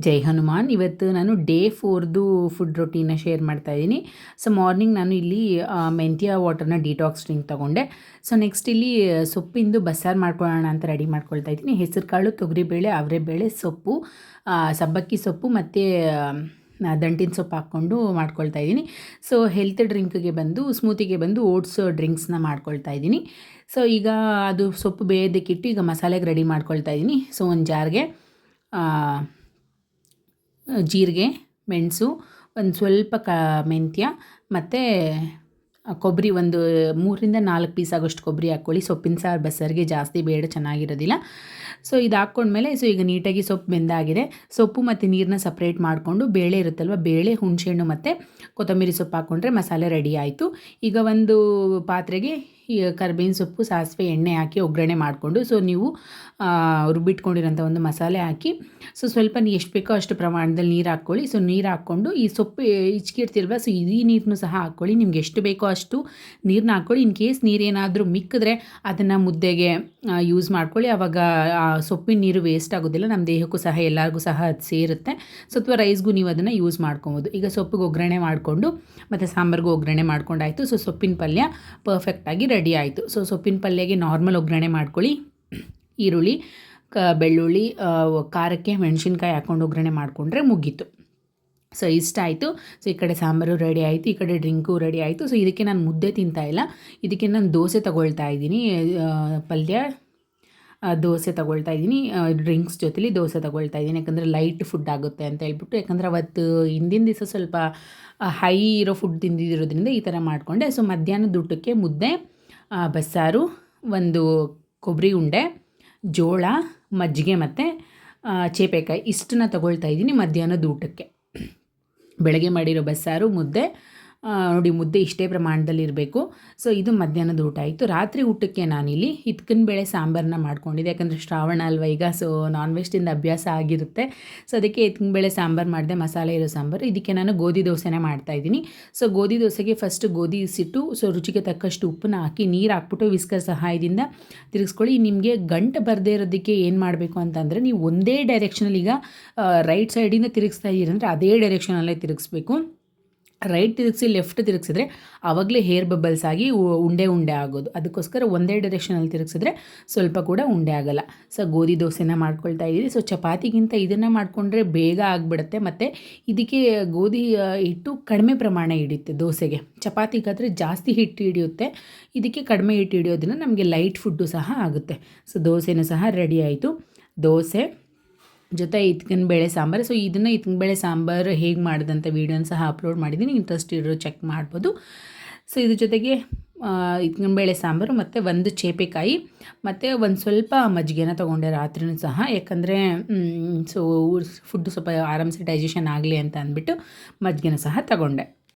ಜೈ ಹನುಮಾನ್. ಇವತ್ತು ನಾನು ಡೇ ಫೋರ್ದು ಫುಡ್ ರೊಟೀನ ಶೇರ್ ಮಾಡ್ತಾ ಇದ್ದೀನಿ. ಸೊ, ಮಾರ್ನಿಂಗ್ ನಾನು ಇಲ್ಲಿ ಮೆಂತ್ಯ ವಾಟರ್ನ ಡಿಟಾಕ್ಸ್ ಡ್ರಿಂಕ್ ತೊಗೊಂಡೆ. ಸೊ, ನೆಕ್ಸ್ಟ್ ಇಲ್ಲಿ ಸೊಪ್ಪಿಂದು ಬಸ್ಸಾರು ಮಾಡ್ಕೊಳ್ಳೋಣ ಅಂತ ರೆಡಿ ಮಾಡ್ಕೊಳ್ತಾ ಇದ್ದೀನಿ. ಹೆಸರು ಕಾಳು, ತೊಗರಿಬೇಳೆ, ಅವರೆಬೇಳೆ ಸೊಪ್ಪು ಸಬ್ಬಕ್ಕಿ ಸೊಪ್ಪು ಮತ್ತು ದಂಟಿನ ಸೊಪ್ಪು ಹಾಕ್ಕೊಂಡು ಮಾಡ್ಕೊಳ್ತಾ ಇದ್ದೀನಿ. ಸೊ ಹೆಲ್ತ್ ಡ್ರಿಂಕ್ಗೆ ಬಂದು, ಸ್ಮೂತಿಗೆ ಬಂದು ಓಟ್ಸ್ ಡ್ರಿಂಕ್ಸ್ನ ಮಾಡ್ಕೊಳ್ತಾ ಇದ್ದೀನಿ. ಸೊ, ಈಗ ಅದು ಸೊಪ್ಪು ಬೇಯೋದಕ್ಕಿಟ್ಟು ಈಗ ಮಸಾಲೆಗೆ ರೆಡಿ ಮಾಡ್ಕೊಳ್ತಾ ಇದ್ದೀನಿ. ಸೊ, ಒಂದು ಜಾರ್ಗೆ ಜೀರಿಗೆ, ಮೆಣಸು, ಒಂದು ಸ್ವಲ್ಪ ಕ, ಮೆಂತ್ಯ ಮತ್ತು ಕೊಬ್ಬರಿ ಒಂದು ಮೂರರಿಂದ ನಾಲ್ಕು ಪೀಸ್ ಆಗೋಷ್ಟು ಕೊಬ್ಬರಿ ಹಾಕ್ಕೊಳ್ಳಿ. ಸೊಪ್ಪಿನ ಸಾರು ಬಸ್ಸರಿಗೆ ಜಾಸ್ತಿ ಬೇಡ, ಚೆನ್ನಾಗಿರೋದಿಲ್ಲ. ಸೊ, ಇದು ಹಾಕ್ಕೊಂಡ್ಮೇಲೆ, ಸೊ, ಈಗ ನೀಟಾಗಿ ಸೊಪ್ಪು ಬೆಂದಾಗಿದೆ. ಸೊಪ್ಪು ಮತ್ತು ನೀರನ್ನ ಸಪ್ರೇಟ್ ಮಾಡಿಕೊಂಡು ಬೇಳೆ ಇರುತ್ತಲ್ವ, ಬೇಳೆ, ಹುಣಸೆಹಣ್ಣು ಮತ್ತು ಕೊತ್ತಂಬರಿ ಸೊಪ್ಪು ಹಾಕ್ಕೊಂಡ್ರೆ ಮಸಾಲೆ ರೆಡಿ ಆಯಿತು. ಈಗ ಒಂದು ಪಾತ್ರೆಗೆ ಕರ್ಬೇವಿನ ಸೊಪ್ಪು, ಸಾಸಿವೆ ಎಣ್ಣೆ ಹಾಕಿ ಒಗ್ಗರಣೆ ಮಾಡಿಕೊಂಡು ಸೊ ನೀವು ರುಬ್ಬಿಟ್ಕೊಂಡಿರೋಂಥ ಒಂದು ಮಸಾಲೆ ಹಾಕಿ ಸೊ ಸ್ವಲ್ಪ ಎಷ್ಟು ಬೇಕೋ ಅಷ್ಟು ಪ್ರಮಾಣದಲ್ಲಿ ನೀರು ಹಾಕ್ಕೊಳ್ಳಿ. ಸೊ ನೀರು ಹಾಕ್ಕೊಂಡು, ಈ ಸೊಪ್ಪು ಇಚ್ಕಿರ್ತಿಲ್ವ ಸೊ ಈ ನೀರನ್ನು ಸಹ ಹಾಕ್ಕೊಳ್ಳಿ. ನಿಮ್ಗೆ ಎಷ್ಟು ಬೇಕೋ ಅಷ್ಟು ನೀರನ್ನ ಹಾಕ್ಕೊಳ್ಳಿ. ಇನ್ ಕೇಸ್ ನೀರೇನಾದರೂ ಮಿಕ್ಕಿದ್ರೆ ಅದನ್ನು ಮುದ್ದೆಗೆ ಯೂಸ್ ಮಾಡ್ಕೊಳ್ಳಿ. ಆವಾಗ ಸೊಪ್ಪಿನ ನೀರು ವೇಸ್ಟ್ ಆಗೋದಿಲ್ಲ. ನಮ್ಮ ದೇಹಕ್ಕೂ ಸಹ, ಎಲ್ಲರಿಗೂ ಸಹ ಅದು ಸೇರುತ್ತೆ. ಸೊ ಅಥವಾ ರೈಸ್ಗೂ ನೀವು ಅದನ್ನು ಯೂಸ್ ಮಾಡ್ಕೊಬೋದು. ಈಗ ಸೊಪ್ಪಿಗೆ ಒಗ್ಗರಣೆ ಮಾಡಿಕೊಂಡು, ಮತ್ತು ಸಾಂಬಾರ್ಗೂ ಒಗ್ಗರಣೆ ಮಾಡ್ಕೊಂಡಾಯಿತು. ಸೊ ಸೊಪ್ಪಿನ ಪಲ್ಯ ಪರ್ಫೆಕ್ಟಾಗಿ ರೆಡಿ ಆಯಿತು. ಸೊ ಸೊಪ್ಪಿನ ಪಲ್ಯಗೆ ನಾರ್ಮಲ್ ಒಗ್ಗರಣೆ ಮಾಡ್ಕೊಳ್ಳಿ. ಈರುಳ್ಳಿ, ಕ, ಬೆಳ್ಳುಳ್ಳಿ ಖಾರಕ್ಕೆ ಮೆಣಸಿನ್ಕಾಯಿ ಹಾಕ್ಕೊಂಡು ಒಗ್ಗರಣೆ ಮಾಡಿಕೊಂಡ್ರೆ ಮುಗೀತು. ಸೊ ಇಷ್ಟ ಆಯಿತು. ಸೊ ಈ ಕಡೆ ಸಾಂಬಾರು ರೆಡಿ ಆಯಿತು, ಈ ಕಡೆ ಡ್ರಿಂಕು ರೆಡಿ ಆಯಿತು. ಸೊ ಇದಕ್ಕೆ ನಾನು ಮುದ್ದೆ ತಿಂತಾ ಇಲ್ಲ. ಇದಕ್ಕೆ ನಾನು ದೋಸೆ ತಗೊಳ್ತಾ ಇದ್ದೀನಿ. ಪಲ್ಯ ದೋಸೆ ತಗೊಳ್ತಾ ಇದ್ದೀನಿ. ಡ್ರಿಂಕ್ಸ್ ಜೊತೆಲಿ ದೋಸೆ ತಗೊಳ್ತಾ ಇದ್ದೀನಿ. ಯಾಕಂದರೆ ಲೈಟ್ ಫುಡ್ ಆಗುತ್ತೆ ಅಂತ ಹೇಳ್ಬಿಟ್ಟು. ಯಾಕಂದರೆ ಅವತ್ತು ಹಿಂದಿನ ದಿವಸ ಸ್ವಲ್ಪ ಹೈ ಇರೋ ಫುಡ್ ತಿಂದಿದ್ದಿರೋದ್ರಿಂದ ಈ ಥರ ಮಾಡಿಕೊಂಡೆ. ಸೊ ಮಧ್ಯಾಹ್ನದ ಊಟಕ್ಕೆ ಮುದ್ದೆ ಬಸ್ಸಾರು, ಒಂದು ಕೊಬ್ಬರಿ ಉಂಡೆ, ಜೋಳ, ಮಜ್ಜಿಗೆ ಮತ್ತು ಚೇಪೆಕಾಯಿ ಇಷ್ಟನ್ನ ತಗೊಳ್ತಾ ಇದ್ದೀನಿ ಮಧ್ಯಾಹ್ನದ ಊಟಕ್ಕೆ. ಬೆಳಗ್ಗೆ ಮಾಡಿರೋ ಬಸ್ಸಾರು, ಮುದ್ದೆ ನೋಡಿ ಮುದ್ದೆ ಇಷ್ಟೇ ಪ್ರಮಾಣದಲ್ಲಿ ಇರಬೇಕು. ಸೊ ಇದು ಮಧ್ಯಾಹ್ನದ ಊಟ ಆಯಿತು. ರಾತ್ರಿ ಊಟಕ್ಕೆ ನಾನಿಲ್ಲಿ ಹಿತ್ಕಿನ ಬೇಳೆ ಸಾಂಬಾರನ್ನ ಮಾಡ್ಕೊಂಡಿದ್ದೆ. ಯಾಕಂದರೆ ಶ್ರಾವಣ ಅಲ್ವಾ ಈಗ ಸೊ ನಾನ್ ವೆಜ್ಜಿಂದ ಅಭ್ಯಾಸ ಆಗಿರುತ್ತೆ. ಸೊ ಅದಕ್ಕೆ ಹಿತ್ಕಿನ ಬೇಳೆ ಸಾಂಬಾರು ಮಾಡಿದೆ, ಮಸಾಲೆ ಇರೋ ಸಾಂಬಾರು. ಇದಕ್ಕೆ ನಾನು ಗೋಧಿ ದೋಸೆನೇ ಮಾಡ್ತಾ ಇದ್ದೀನಿ. ಸೊ ಗೋಧಿ ದೋಸೆಗೆ ಫಸ್ಟ್ ಗೋಧಿ ಸಿಟ್ಟು ಸೊ ರುಚಿಗೆ ತಕ್ಕಷ್ಟು ಉಪ್ಪನ್ನ ಹಾಕಿ, ನೀರು ಹಾಕ್ಬಿಟ್ಟು ವಿಸ್ಕರ್ ಸಹಾಯದಿಂದ ತಿರುಗಿಸ್ಕೊಳ್ಳಿ. ನಿಮಗೆ ಗಂಟು ಬರದೇ ಇರೋದಕ್ಕೆ ಏನು ಮಾಡಬೇಕು ಅಂತಂದರೆ, ನೀವು ಒಂದೇ ಡೈರೆಕ್ಷನಲ್ಲಿ ಈಗ ರೈಟ್ ಸೈಡಿಂದ ತಿರುಗಿಸ್ತಾ ಇದ್ದೀರಿ ಅಂದರೆ, ಅದೇ ಡೈರೆಕ್ಷನಲ್ಲೇ ತಿರುಗಿಸ್ಬೇಕು. ರೈಟ್ ತಿರುಗಿಸಿ ಲೆಫ್ಟ್ ತಿರುಗಿಸಿದ್ರೆ ಆವಾಗಲೇ ಹೇರ್ ಬಬಲ್ಸ್ ಆಗಿ ಉಂಡೆ ಉಂಡೆ ಆಗೋದು. ಅದಕ್ಕೋಸ್ಕರ ಒಂದೇ ಡೈರೆಕ್ಷನಲ್ಲಿ ತಿರುಗಿಸಿದ್ರೆ ಸ್ವಲ್ಪ ಕೂಡ ಉಂಡೆ ಆಗಲ್ಲ. ಸೊ ಗೋಧಿ ದೋಸೆನ ಮಾಡ್ಕೊಳ್ತಾ ಇದ್ದೀರಿ. ಸೊ ಚಪಾತಿಗಿಂತ ಇದನ್ನು ಮಾಡಿಕೊಂಡ್ರೆ ಬೇಗ ಆಗಿಬಿಡುತ್ತೆ. ಮತ್ತು ಇದಕ್ಕೆ ಗೋಧಿ ಹಿಟ್ಟು ಕಡಿಮೆ ಪ್ರಮಾಣ ಹಿಡಿಯುತ್ತೆ ದೋಸೆಗೆ. ಚಪಾತಿಗಾದರೆ ಜಾಸ್ತಿ ಹಿಟ್ಟು ಹಿಡಿಯುತ್ತೆ. ಇದಕ್ಕೆ ಕಡಿಮೆ ಹಿಟ್ಟು ಹಿಡಿಯೋದ್ರಿಂದ ನಮಗೆ ಲೈಟ್ ಫುಡ್ಡು ಸಹ ಆಗುತ್ತೆ. ಸೊ ದೋಸೆನೂ ಸಹ ರೆಡಿ ಆಯಿತು. ದೋಸೆ ಜೊತೆ ಇತ್ಕಿನ ಬೇಳೆ ಸಾಂಬಾರು. ಸೊ ಇದನ್ನು ಬೇಳೆ ಸಾಂಬಾರು ಹೇಗೆ ಮಾಡಿದಂಥ ವೀಡಿಯೋನ ಸಹ ಅಪ್ಲೋಡ್ ಮಾಡಿದ್ದೀನಿ. ಇಂಟ್ರೆಸ್ಟ್ ಇರೋ ಚೆಕ್ ಮಾಡ್ಬೋದು. ಸೊ ಇದ್ರ ಜೊತೆಗೆ ಇತ್ಕಿನ ಬೇಳೆ ಸಾಂಬಾರು ಮತ್ತು ಒಂದು ಚೇಪೆಕಾಯಿ ಮತ್ತು ಒಂದು ಸ್ವಲ್ಪ ಮಜ್ಜಿಗೆನ ತೊಗೊಂಡೆ ರಾತ್ರಿನೂ ಸಹ. ಯಾಕಂದರೆ ಸೊ ಫುಡ್ ಸ್ವಲ್ಪ ಆರಾಮ್ಸೆ ಡೈಜೆಷನ್ ಆಗಲಿ ಅಂತ ಅಂದ್ಬಿಟ್ಟು ಮಜ್ಜಿಗೆನ ಸಹ ತಗೊಂಡೆ.